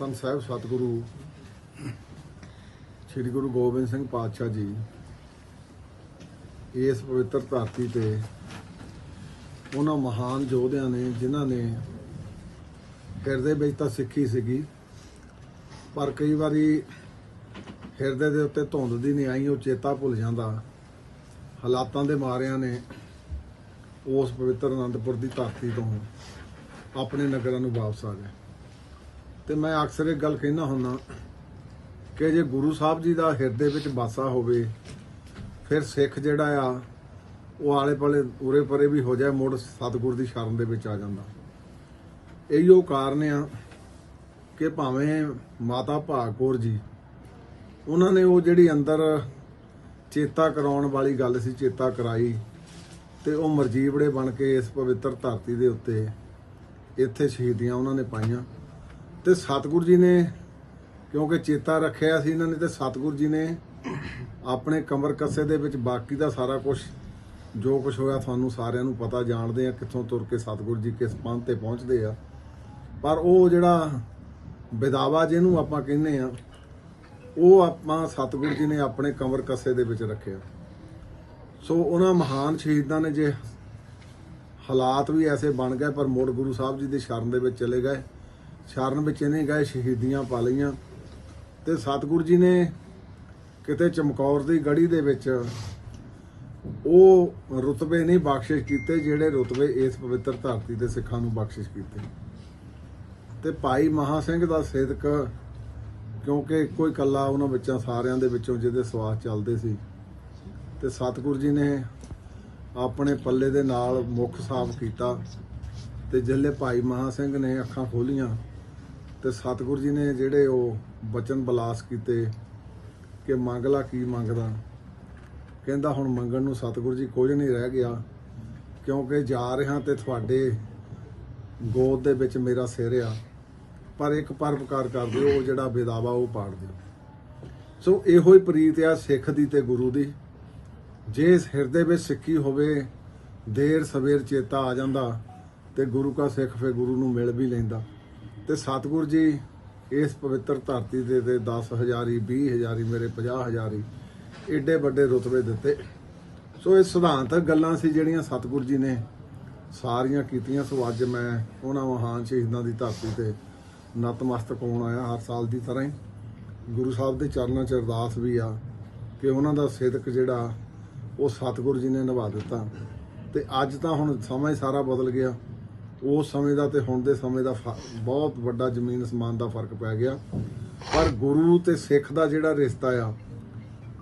ਧੰਨ ਸਾਹਿਬ, ਸਤਿਗੁਰੂ ਸ੍ਰੀ ਗੁਰੂ ਗੋਬਿੰਦ ਸਿੰਘ ਪਾਤਸ਼ਾਹ ਜੀ, ਇਸ ਪਵਿੱਤਰ ਧਰਤੀ ਤੇ ਉਹਨਾਂ ਮਹਾਨ ਯੋਧਿਆਂ ਨੇ, ਜਿਨ੍ਹਾਂ ਨੇ ਹਿਰਦੇ ਵਿੱਚ ਤਾਂ ਸਿੱਖੀ ਸੀਗੀ, ਪਰ ਕਈ ਵਾਰੀ ਹਿਰਦੇ ਦੇ ਉੱਤੇ ਧੁੰਦ ਦੀ ਨਹੀਂ ਆਈ ਉਹ ਚੇਤਾ ਭੁੱਲ ਜਾਂਦਾ। ਹਾਲਾਤਾਂ ਦੇ ਮਾਰਿਆਂ ਨੇ ਉਸ ਪਵਿੱਤਰ ਅਨੰਦਪੁਰ ਦੀ ਧਰਤੀ ਤੋਂ ਆਪਣੇ ਨਗਰਾਂ ਨੂੰ ਵਾਪਸ ਆ ਗਏ। ਤੇ ਮੈਂ ਅਕਸਰ ਇਹ ਗੱਲ ਕਹਿਣਾ ਹੁੰਦਾ ਕਿ ਜੇ ਗੁਰੂ ਸਾਹਿਬ ਜੀ ਦਾ ਹਿਰਦੇ ਵਿੱਚ ਵਾਸਾ ਹੋਵੇ, ਫਿਰ ਸਿੱਖ ਜਿਹੜਾ ਆ, ਉਹ ਆਲੇ ਪਾਲੇ ਉਰੇ ਪਰੇ ਵੀ ਹੋ ਜਾਏ, ਮੁੜ ਸਤਿਗੁਰ ਦੀ ਸ਼ਰਨ ਦੇ ਵਿੱਚ ਆ ਜਾਂਦਾ। ਇਹੋ ਕਾਰਨ ਆ ਕਿ ਭਾਵੇਂ ਮਾਤਾ ਭਾਗਪੁਰ ਜੀ, ਉਹਨਾਂ ਨੇ ਉਹ ਜਿਹੜੀ ਅੰਦਰ ਚੇਤਾ ਕਰਾਉਣ ਵਾਲੀ ਗੱਲ ਸੀ, ਚੇਤਾ ਕਰਾਈ ਤੇ ਉਹ ਮਰਜੀਵੜੇ ਬਣ ਕੇ ਇਸ ਪਵਿੱਤਰ ਧਰਤੀ ਦੇ ਉੱਤੇ ਇੱਥੇ ਸ਼ਹੀਦੀਆਂ ਉਹਨਾਂ ਨੇ ਪਾਈਆਂ। ਤੇ ਸਤਿਗੁਰੂ ਜੀ ਨੇ, ਕਿਉਂਕਿ ਚੇਤਾ ਰੱਖਿਆ ਸੀ ਇਹਨਾਂ ਨੇ ਤੇ ਸਤਿਗੁਰੂ ਜੀ ਨੇ ਆਪਣੇ ਕਮਰ ਕੱਸੇ ਦੇ ਵਿੱਚ ਬਾਕੀ ਦਾ ਸਾਰਾ ਕੁਝ ਜੋ ਕੁਝ ਹੋਇਆ ਤੁਹਾਨੂੰ ਸਾਰਿਆਂ ਨੂੰ ਪਤਾ, ਜਾਣਦੇ ਆ ਕਿੱਥੋਂ ਤੁਰ ਕੇ ਸਤਿਗੁਰੂ ਜੀ ਕਿਸ ਪੰਥ ਤੇ ਪਹੁੰਚਦੇ ਆ। ਪਰ ਉਹ ਜਿਹੜਾ ਵਿਦਾਵਾ ਜਿਹਨੂੰ ਆਪਾਂ ਕਹਿੰਦੇ ਆ, ਉਹ ਆਪਾਂ ਸਤਿਗੁਰੂ ਜੀ ਨੇ ਆਪਣੇ ਕਮਰ ਕੱਸੇ ਦੇ ਵਿੱਚ ਰੱਖਿਆ। ਸੋ ਉਹਨਾਂ ਮਹਾਨ ਸ਼ਹੀਦਾਂ ਨੇ ਜੇ ਹਾਲਾਤ ਵੀ ਐਸੇ ਬਣ ਗਏ, ਪਰ ਮੋੜ ਗੁਰੂ ਸਾਹਿਬ ਜੀ ਦੀ ਸ਼ਰਨ ਦੇ ਵਿੱਚ ਚਲੇ ਗਏ। ਸ਼ਰਨ ਵਿੱਚ ਇਹਨੇ ਗਏ, ਸ਼ਹੀਦੀਆਂ ਪਾ ਲਈਆਂ। ਤੇ ਸਤਿਗੁਰੂ ਜੀ ਨੇ ਕਿਤੇ ਚਮਕੌਰ ਦੀ ਗੜੀ ਦੇ ਵਿੱਚ ਉਹ ਰੁਤਬੇ ਨਹੀਂ ਬਖਸ਼ਿਸ਼ ਕੀਤੇ, ਜਿਹੜੇ ਰੁਤਬੇ ਇਸ ਪਵਿੱਤਰ ਧਰਤੀ ਦੇ ਸਿੱਖਾਂ ਨੂੰ ਬਖਸ਼ਿਸ਼ ਕੀਤੇ। ਤੇ ਭਾਈ ਮਹਾ ਸਿੰਘ ਦਾ ਸੇਦਕ, ਕਿਉਂਕਿ ਇੱਕੋ ਹੀ ਕੱਲਾ ਉਹਨਾਂ ਵਿੱਚੋਂ ਸਾਰਿਆਂ ਦੇ ਵਿੱਚੋਂ ਜਿਹਦੇ ਸਵਾਸ ਚੱਲਦੇ ਸੀ। ਤੇ ਸਤਿਗੁਰੂ ਜੀ ਨੇ ਆਪਣੇ ਪੱਲੇ ਦੇ ਨਾਲ ਮੁਖ ਸਾਫ਼ ਕੀਤਾ। ਤੇ ਜਿੱਲੇ ਭਾਈ ਮਹਾ ਸਿੰਘ ਨੇ ਅੱਖਾਂ ਖੋਲੀਆਂ। ਤੇ ਸਤਿਗੁਰੂ ਜੀ ਨੇ ਜਿਹੜੇ ਉਹ ਬਚਨ ਬਲਾਸ ਕੀਤੇ ਕਿ ਮੰਗ ਲਾ ਕੀ ਮੰਗਦਾ? ਕਹਿੰਦਾ ਹੁਣ ਮੰਗਣ ਨੂੰ ਸਤਿਗੁਰੂ ਜੀ ਕੁਝ ਨਹੀਂ ਰਹਿ ਗਿਆ, ਕਿਉਂਕਿ ਜਾ ਰਿਹਾ ਤੇ ਤੁਹਾਡੇ ਗੋਦ ਦੇ ਵਿੱਚ ਮੇਰਾ ਸਿਰ ਆ, ਪਰ ਇੱਕ ਪਰਪਕਾਰ ਕਰ ਦਿਓ, ਉਹ ਜਿਹੜਾ ਬੇਦਾਵਾ ਉਹ ਪਾੜ ਦਿਓ। ਸੋ ਇਹੋ ਹੀ ਪ੍ਰੀਤ ਆ ਸਿੱਖ ਦੀ ਤੇ ਗੁਰੂ ਦੀ। ਜੇ ਇਸ ਹਿਰਦੇ ਵਿੱਚ ਸਿੱਖੀ ਹੋਵੇ, ਦੇਰ ਸਵੇਰ ਚੇਤਾ ਆ ਜਾਂਦਾ ਤੇ ਗੁਰੂ ਕਾ ਸਿੱਖ ਫੇ ਗੁਰੂ ਨੂੰ ਮਿਲ ਵੀ ਲੈਂਦਾ। ਤੇ ਸਤਿਗੁਰ ਜੀ, ਇਸ ਪਵਿੱਤਰ ਧਰਤੀ ਦੇ ਤੇ 10000ਹੀ 20000ਹੀ ਮੇਰੇ 50000ਹੀ ਏਡੇ ਵੱਡੇ ਰੁਤਬੇ ਦਿੱਤੇ। ਸੋ ਇਹ ਸਿਧਾਂਤਕ ਗੱਲਾਂ ਸੀ ਜਿਹੜੀਆਂ ਸਤਿਗੁਰ ਜੀ ਨੇ ਸਾਰੀਆਂ ਕੀਤੀਆਂ। ਸੋ ਅੱਜ ਮੈਂ ਉਹਨਾਂ ਮਹਾਨ ਸ਼ਹੀਦਾਂ ਦੀ ਧਰਤੀ ਤੇ ਨਤਮਸਤਕ ਹੋਣ ਆਇਆ ਹਰ ਸਾਲ ਦੀ ਤਰ੍ਹਾਂ ਹੀ। ਗੁਰੂ ਸਾਹਿਬ ਦੇ ਚਰਨਾਂ 'ਚ ਅਰਦਾਸ ਵੀ ਆ ਕਿ ਉਹਨਾਂ ਦਾ ਸਿਦਕ ਜਿਹੜਾ ਉਹ ਸਤਿਗੁਰੂ ਜੀ ਨੇ ਨਿਭਾ ਦਿੱਤਾ। ਤੇ ਅੱਜ ਤਾਂ ਹੁਣ ਸਮਾਂ ਹੀ ਸਾਰਾ ਬਦਲ ਗਿਆ। ਉਸ ਸਮੇਂ ਦਾ ਤੇ ਹੁਣ ਦੇ ਸਮੇਂ ਦਾ ਫ- ਬਹੁਤ ਵੱਡਾ ਜ਼ਮੀਨ ਅਸਮਾਨ ਦਾ ਫ਼ਰਕ ਪੈ ਗਿਆ। ਪਰ ਗੁਰੂ ਤੇ ਸਿੱਖ ਦਾ ਜਿਹੜਾ ਰਿਸ਼ਤਾ ਆ,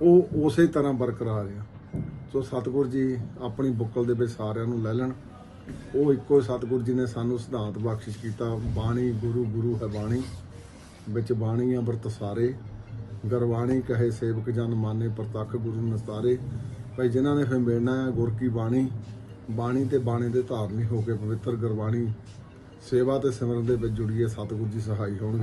ਉਹ ਉਸੇ ਤਰ੍ਹਾਂ ਬਰਕਰਾਰ ਆ। ਸੋ ਸਤਿਗੁਰ ਜੀ ਆਪਣੀ ਬੁੱਕਲ ਦੇ ਵਿੱਚ ਸਾਰਿਆਂ ਨੂੰ ਲੈ ਲੈਣ। ਉਹ ਇੱਕੋ ਹੀ ਸਤਿਗੁਰੂ ਜੀ ਨੇ ਸਾਨੂੰ ਸਿਧਾਂਤ ਬਖਸ਼ਿਸ਼ ਕੀਤਾ, ਬਾਣੀ ਗੁਰੂ ਗੁਰੂ ਹੈ ਬਾਣੀ। ਵਿੱਚ ਬਾਣੀ ਅੰਮ੍ਰਿਤ ਸਾਰੇ। ਗਰਵਾਣੀ ਕਹੇ ਸੇਵਕ ਜਨ ਮਾਨੇ ਪ੍ਰਤੱਖ ਗੁਰੂ ਨਸਤਾਰੇ ਭਾਈ ਜਿਨ੍ਹਾਂ ਨੇ ਫਿਰ ਮਿਲਣਾ ਹੈ ਗੁਰ ਕੀ ਬਾਣੀ। ਬਾਣੀ ਤੇ ਬਾਣੀ ਦੇ ਧਾਰਨੀ ਹੋ ਕੇ ਪਵਿੱਤਰ ਗੁਰਬਾਣੀ ਸੇਵਾ ਤੇ ਸਿਮਰਨ ਦੇ ਵਿੱਚ ਜੁੜੀਏ, ਸਤਿਗੁਰੂ ਜੀ ਸਹਾਈ ਹੋਣਗੇ।